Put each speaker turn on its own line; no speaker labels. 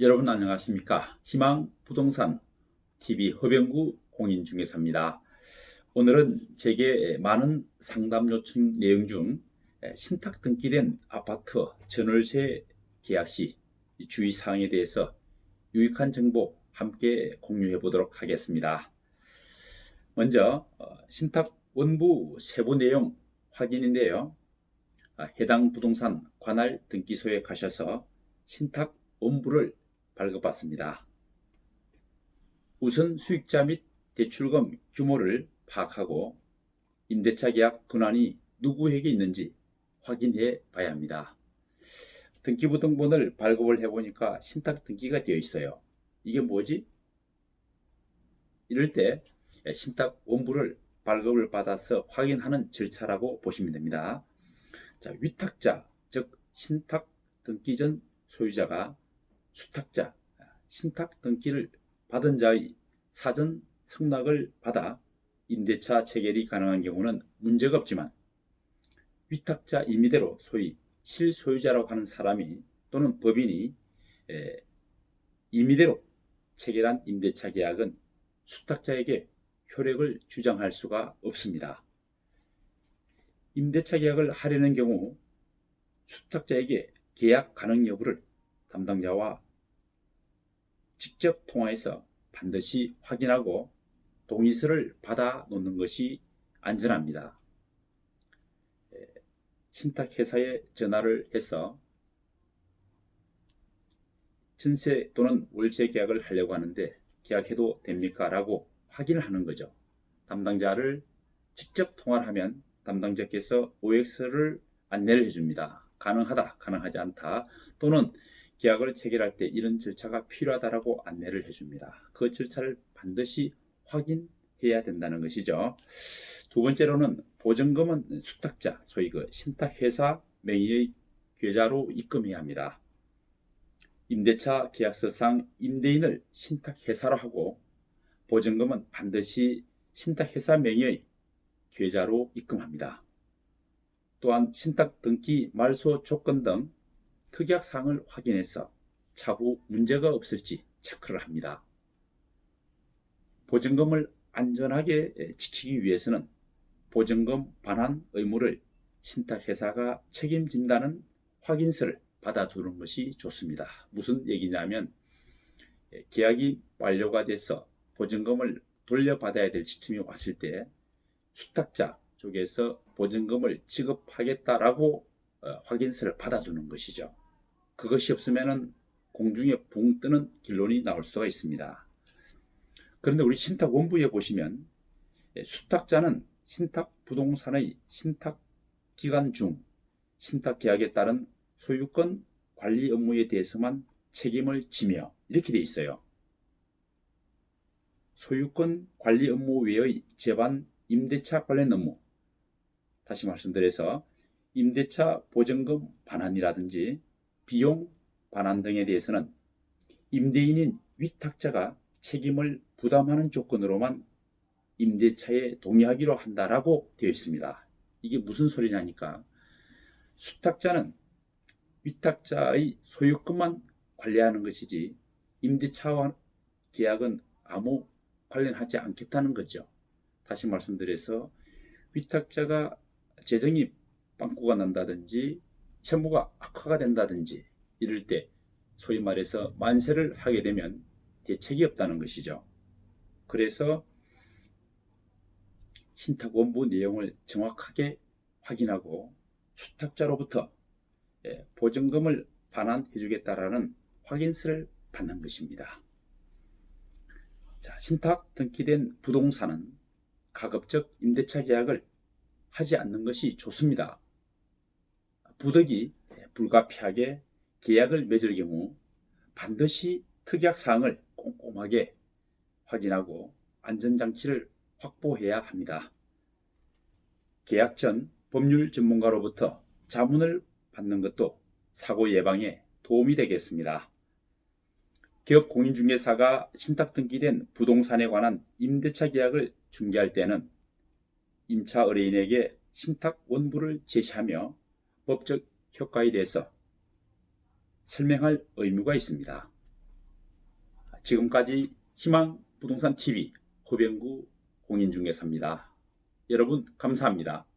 여러분 안녕하십니까? 희망 부동산 TV 허병구 공인중개사입니다. 오늘은 제게 많은 상담 요청 내용 중 신탁 등기된 아파트 전월세 계약 시 주의 사항에 대해서 유익한 정보 함께 공유해 보도록 하겠습니다. 먼저 어, 신탁 원부 세부 내용 확인인데요. 아, 해당 부동산 관할 등기소에 가셔서 신탁 원부를 발급받습니다. 우선 수익자 및 대출금 규모를 파악하고 임대차 계약 권한이 누구에게 있는지 확인해 봐야 합니다. 등기부 등본을 발급을 해보니까 신탁 등기가 되어 있어요. 이게 뭐지? 이럴 때 신탁 원부를 발급을 받아서 확인하는 절차라고 보시면 됩니다. 자, 위탁자, 즉 신탁 등기 전 소유자가 수탁자, 신탁 등기를 받은 자의 사전 승낙을 받아 임대차 체결이 가능한 경우는 문제가 없지만 위탁자 임의대로 소위 실소유자라고 하는 사람이 또는 법인이 에, 임의대로 체결한 임대차 계약은 수탁자에게 효력을 주장할 수가 없습니다. 임대차 계약을 하려는 경우 수탁자에게 계약 가능 여부를 담당자와 직접 통화해서 반드시 확인하고 동의서를 받아 놓는 것이 안전합니다. 신탁회사에 전화를 해서 전세 또는 월세 계약을 하려고 하는데 계약해도 됩니까? 라고 확인을 하는 거죠. 담당자를 직접 통화를 하면 담당자께서 OX를 안내를 해줍니다. 가능하다, 가능하지 않다, 또는 계약을 체결할 때 이런 절차가 필요하다라고 안내를 해줍니다. 그 절차를 반드시 확인해야 된다는 것이죠. 두 번째로는 보증금은 수탁자, 소위 그 신탁회사 명의의 계좌로 입금해야 합니다. 임대차 계약서상 임대인을 신탁회사로 하고 보증금은 반드시 신탁회사 명의의 계좌로 입금합니다. 또한 신탁 등기 말소 조건 등 특약 사항을 확인해서 차후 문제가 없을지 체크를 합니다. 보증금을 안전하게 지키기 위해서는 보증금 반환 의무를 신탁회사가 책임진다는 확인서를 받아두는 것이 좋습니다. 무슨 얘기냐면 계약이 완료가 돼서 보증금을 돌려받아야 될 시점이 왔을 때 수탁자 쪽에서 보증금을 지급하겠다라고 어, 확인서를 받아두는 것이죠. 그것이 없으면 공중에 붕 뜨는 결론이 나올 수가 있습니다. 그런데 우리 신탁 원부에 보시면 예, 수탁자는 신탁 부동산의 신탁 기간 중 신탁 계약에 따른 소유권 관리 업무에 대해서만 책임을 지며 이렇게 돼 있어요. 소유권 관리 업무 외의 재반 임대차 관련 업무 다시 말씀드려서 임대차 보증금 반환이라든지 비용 반환 등에 대해서는 임대인인 위탁자가 책임을 부담하는 조건으로만 임대차에 동의하기로 한다라고 되어 있습니다. 이게 무슨 소리냐니까 수탁자는 위탁자의 소유권만 관리하는 것이지 임대차와 계약은 아무 관련하지 않겠다는 거죠. 다시 말씀드려서 위탁자가 재정이 빵꾸가 난다든지 채무가 악화가 된다든지 이럴 때 소위 말해서 만세를 하게 되면 대책이 없다는 것이죠. 그래서 신탁 원부 내용을 정확하게 확인하고 수탁자로부터 예, 보증금을 반환해 주겠다라는 확인서를 받는 것입니다. 자, 신탁 등기된 부동산은 가급적 임대차 계약을 하지 않는 것이 좋습니다. 부득이 불가피하게 계약을 맺을 경우 반드시 특약 사항을 꼼꼼하게 확인하고 안전장치를 확보해야 합니다. 계약 전 법률 전문가로부터 자문을 받는 것도 사고 예방에 도움이 되겠습니다. 기업 공인중개사가 신탁 등기된 부동산에 관한 임대차 계약을 중개할 때는 임차 의뢰인에게 신탁 원부를 제시하며 법적 효과에 대해서 설명할 의무가 있습니다. 지금까지 희망 부동산 TV 호병구 공인중개사입니다. 여러분 감사합니다.